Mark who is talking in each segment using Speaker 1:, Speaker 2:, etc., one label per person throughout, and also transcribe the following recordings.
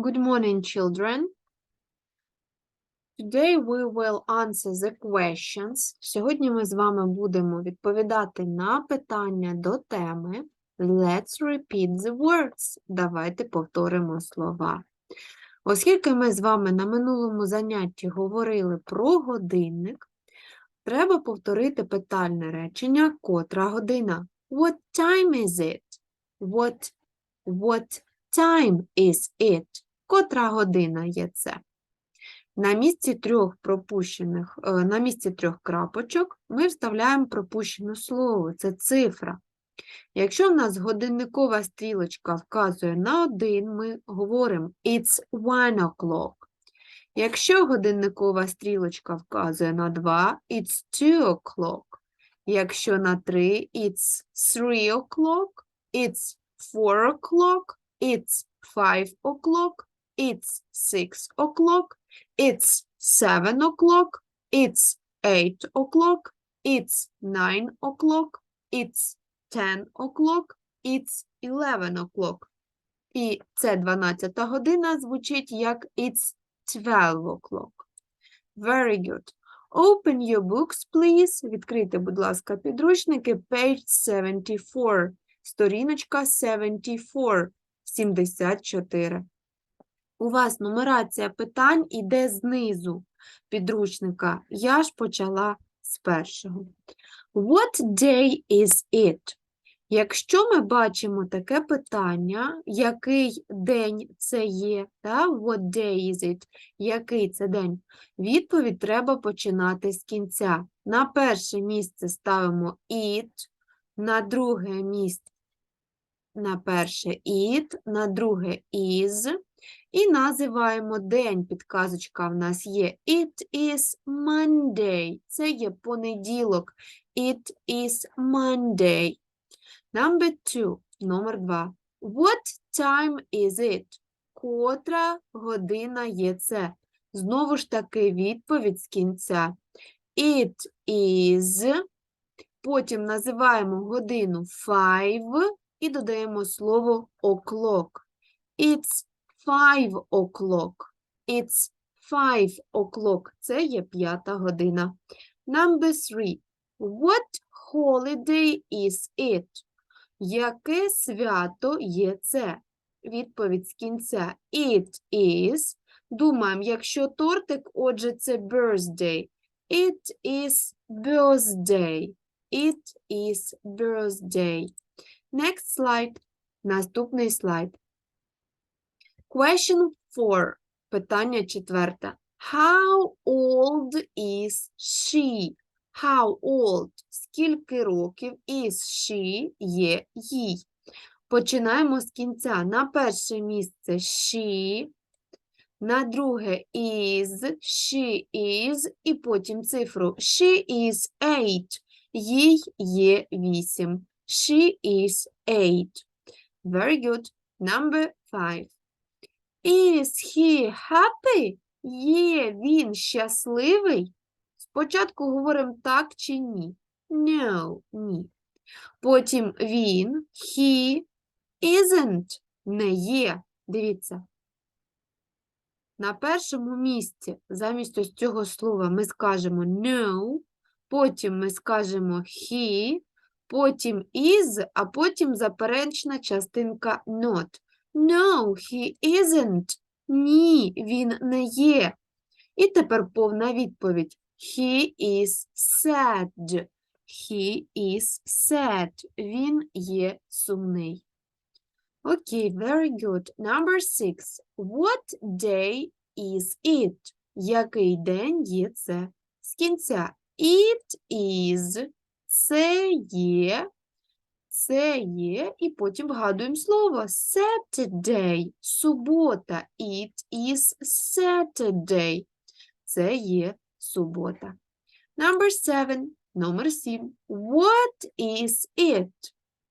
Speaker 1: Good morning, children. Today we will answer the questions. Сьогодні ми з вами будемо відповідати на питання до теми. Let's repeat the words. Давайте повторимо слова. Оскільки ми з вами на минулому занятті говорили про годинник, треба повторити питальне речення котра година. What time is it? What, what time is it? Котра година є це? На місці трьох пропущених, е, на місці трьох крапочок ми вставляємо пропущене слово, це цифра. Якщо в нас годинникова стрілочка вказує на один, ми говоримо it's one o'clock. Якщо годинникова стрілочка вказує на два, it's two o'clock. Якщо на три, it's three o'clock, it's four o'clock, it's five o'clock, it's six o'clock, it's seven o'clock, it's eight o'clock, it's nine o'clock, it's ten o'clock, it's eleven o'clock. І це 12 година звучить як it's 12 o'clock. Very good. Open your books, please. Відкрийте, будь ласка, підручники. Page 74. Сторіночка 74. 74. У вас нумерація питань іде знизу підручника. Я ж почала з першого. What day is it? Якщо ми бачимо таке питання, який день це є, та? What day is it? Який це день? Відповідь треба починати з кінця. На перше місце ставимо it, на друге місце на перше it, на друге is. І називаємо день. Підказочка в нас є. It is Monday. Це є понеділок. It is Monday. Number two. Номер два. What time is it? Котра година є це? Знову ж таки відповідь з кінця. It is. Потім називаємо годину five і додаємо слово o'clock. It's five o'clock. It's five o'clock. Це є п'ята година. Number three. What holiday is it? Яке свято є це? Відповідь з кінця. It is. Думаємо, якщо тортик, отже, це birthday. It is birthday. It is birthday. Next slide. Наступний слайд. Question 4. Питання четверте. How old is she? How old? Скільки років is she є їй? Починаємо з кінця. На перше місце she, на друге is, she is, і потім цифру she is 8. Їй є 8. She is eight. Very good. Number five. Is he happy? Є він щасливий? Спочатку говоримо так чи ні. No, ні. Потім він, he, isn't, не є. Дивіться. На першому місці замість ось цього слова ми скажемо no, потім ми скажемо he, потім is, а потім заперечна частинка not. No, he isn't. Ні, він не є. І тепер повна відповідь. He is sad. He is sad. Він є сумний. Окей, very good. Number six. What day is it? Який день є це? З кінця. It is це є, це є, і потім вгадуємо слово Saturday, субота. It is Saturday. Це є субота. Number seven. Номер сім. What is it?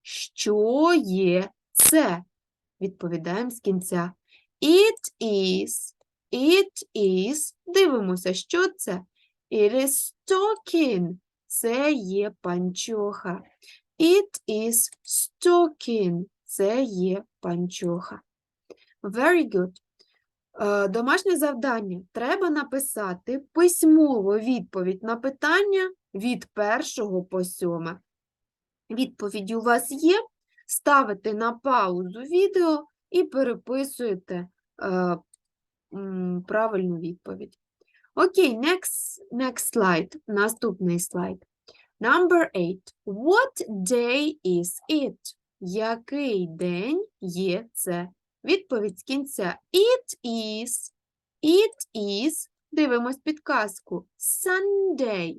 Speaker 1: Що є це? Відповідаємо з кінця. It is. It is. Дивимося, що це? It is stocking. Це є панчоха. It is stocking. Це є панчоха. Very good. Е, Домашнє завдання. Треба написати письмову відповідь на питання від першого по сьоме. Відповіді у вас є. Ставите на паузу відео і переписуєте е, правильну відповідь. Окей, next, next slide. Наступний слайд. Number 8. What day is it? Який день є це? Відповідь з кінця. It is. It is. Дивимось підказку. Sunday.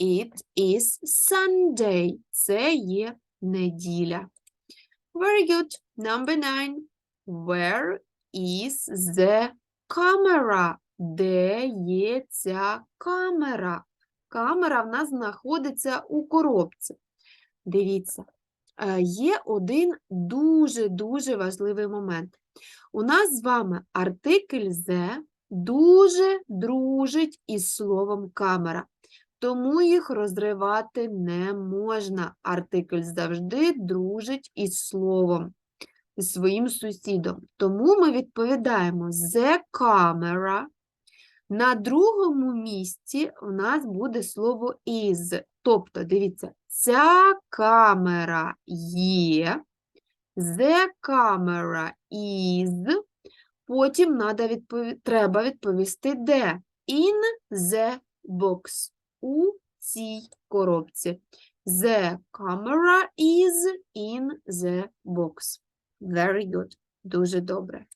Speaker 1: It is Sunday. Це є неділя. Very good. Number 9. Where is the camera? Де є ця камера? Камера в нас знаходиться у коробці. Дивіться, е, є один дуже-дуже важливий момент. У нас з вами артикль «the» дуже дружить із словом камера, тому їх розривати не можна. Артикль завжди дружить із словом, своїм сусідом. Тому ми відповідаємо «the camera». На другому місці у нас буде слово is. Тобто, дивіться, ця камера є, the camera is, потім надо відпові... треба відповісти де. In the box. У цій коробці. The camera is in the box. Very good. Дуже добре.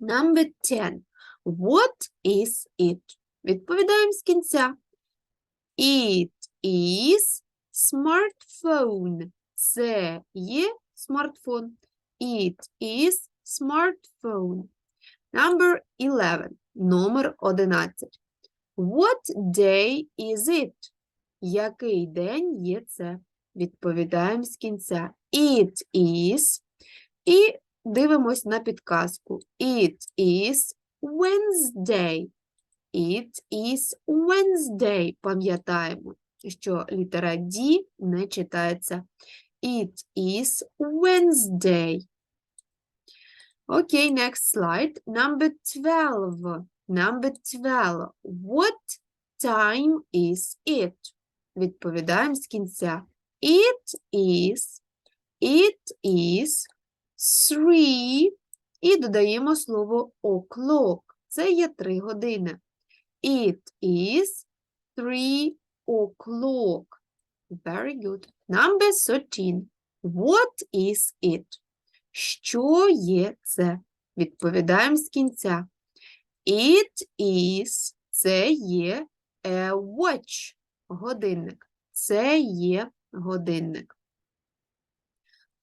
Speaker 1: Number 10. What is it? Відповідаємо з кінця. It is smartphone. Це є смартфон. It is smartphone. Number 11. Номер 11. What day is it? Який день є це? Відповідаємо з кінця. It is. І дивимось на підказку. It is Wednesday. It is Wednesday. Пам'ятаємо, що літера D не читається. It is Wednesday. Okay, next slide. Number 12. Number 12. What time is it? Відповідаємо з кінця. It is, it is three. І додаємо слово o'clock. Це є 3 години. It is three o'clock. Very good. Number 13. What is it? Що є це? Відповідаємо з кінця. It is – це є a watch – годинник. Це є годинник.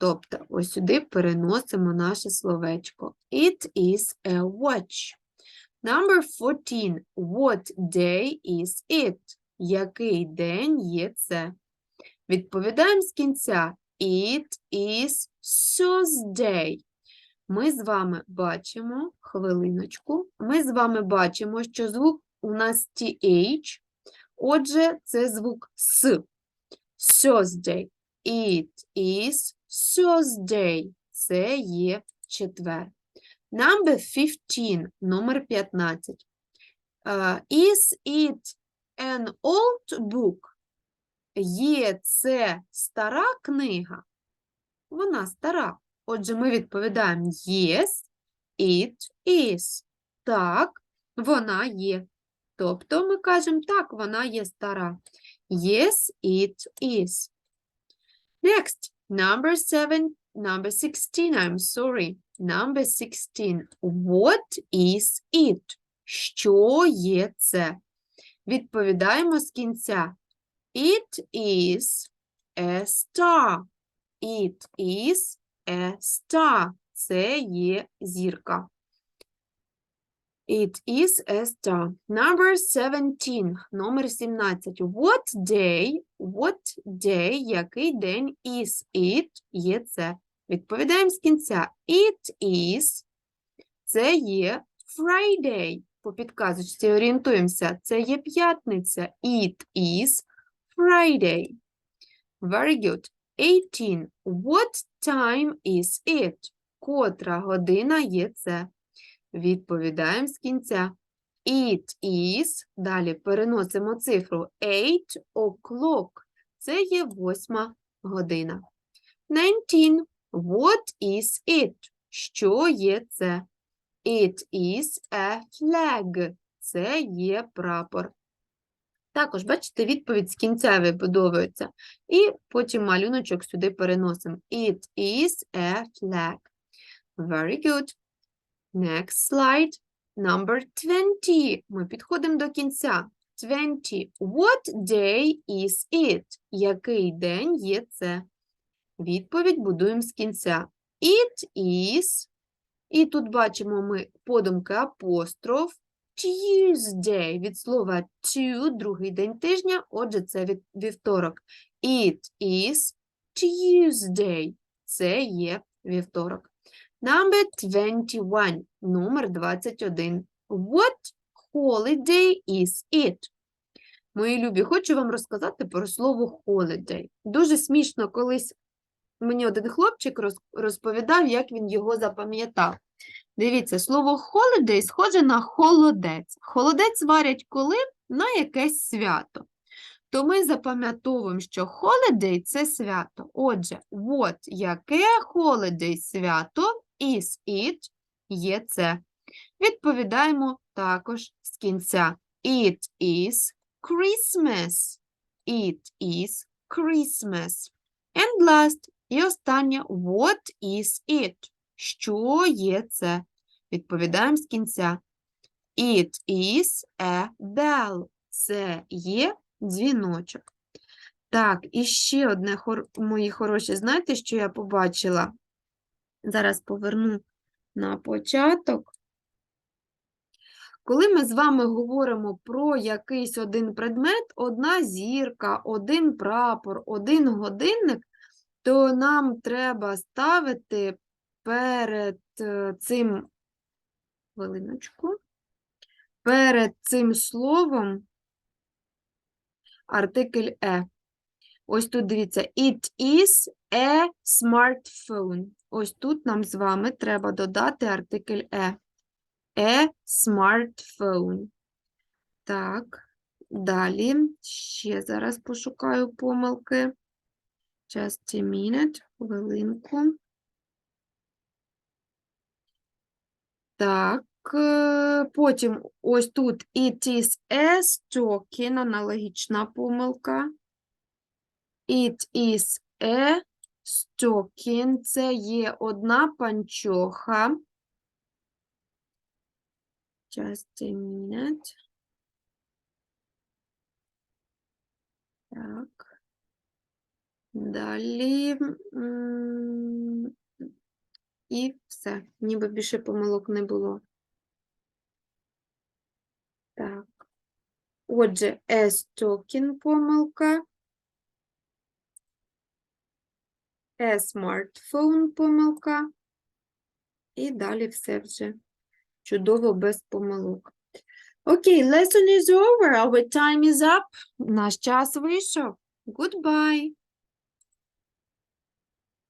Speaker 1: Тобто, ось сюди переносимо наше словечко. It is a watch. Number 14. What day is it? Який день є це? Відповідаємо з кінця. It is Thursday. Ми з вами бачимо, хвилиночку, ми з вами бачимо, що звук у нас TH, отже, це звук С. Thursday. It is Thursday. Це є четвер. Number 15, номер 15. Uh, is it an old book? Є це стара книга? Вона стара. Отже, ми відповідаємо Yes, it is. Так, вона є. Тобто ми кажемо так, вона є стара. Yes, it is. Next, number seven, number 16, I'm sorry. Number 16. What is it? Що є це? Відповідаємо з кінця. It is a star. It is a star. Це є зірка. It is a star. Number 17. Номер 17. What day, what day, який день is it, є це? Відповідаємо з кінця. It is, це є Friday. По підказочці орієнтуємося. Це є п'ятниця. It is Friday. Very good. 18. What time is it? Котра година є це? Відповідаємо з кінця. It is, далі переносимо цифру 8 o'clock. Це є восьма година. 19. What is it? Що є це? It is a flag. Це є прапор. Також, бачите, відповідь з кінця вибудовується. І потім малюночок сюди переносимо. It is a flag. Very good. Next slide. Number 20. Ми підходимо до кінця. 20. What day is it? Який день є це? Відповідь будуємо з кінця. It is. І тут бачимо ми подумки апостроф. Tuesday від слова to, другий день тижня, отже, це від- вівторок. It is Tuesday. Це є вівторок. Number 21. Номер 21. What holiday is it? Мої любі, хочу вам розказати про слово holiday. Дуже смішно колись мені один хлопчик розповідав, як він його запам'ятав. Дивіться, слово holiday схоже на холодець. Холодець варять коли? На якесь свято. То ми запам'ятовуємо, що holiday – це свято. Отже, what – яке holiday свято, is it – є це. Відповідаємо також з кінця. It is Christmas. It is Christmas. And last, і останнє, what is it? Що є це? Відповідаємо з кінця. It is a bell. Це є дзвіночок. Так, і ще одне, мої хороші, знаєте, що я побачила? Зараз поверну на початок. Коли ми з вами говоримо про якийсь один предмет, одна зірка, один прапор, один годинник, то нам треба ставити перед е, цим хвилиночку, перед цим словом артикль е. Ось тут дивіться, it is a smartphone. Ось тут нам з вами треба додати артикль е. A smartphone. Так, далі ще зараз пошукаю помилки. Just a minute, хвилинку. Так, е, потім ось тут it is a stocking, аналогічна помилка. It is a stocking, це є одна панчоха. Just a minute. Так. Далі. І все. Ніби більше помилок не було. Так. Отже, stocking помилка. A smartphone помилка. І далі все вже чудово без помилок. Окей, lesson is over. Our time is up. Наш час вийшов. Goodbye.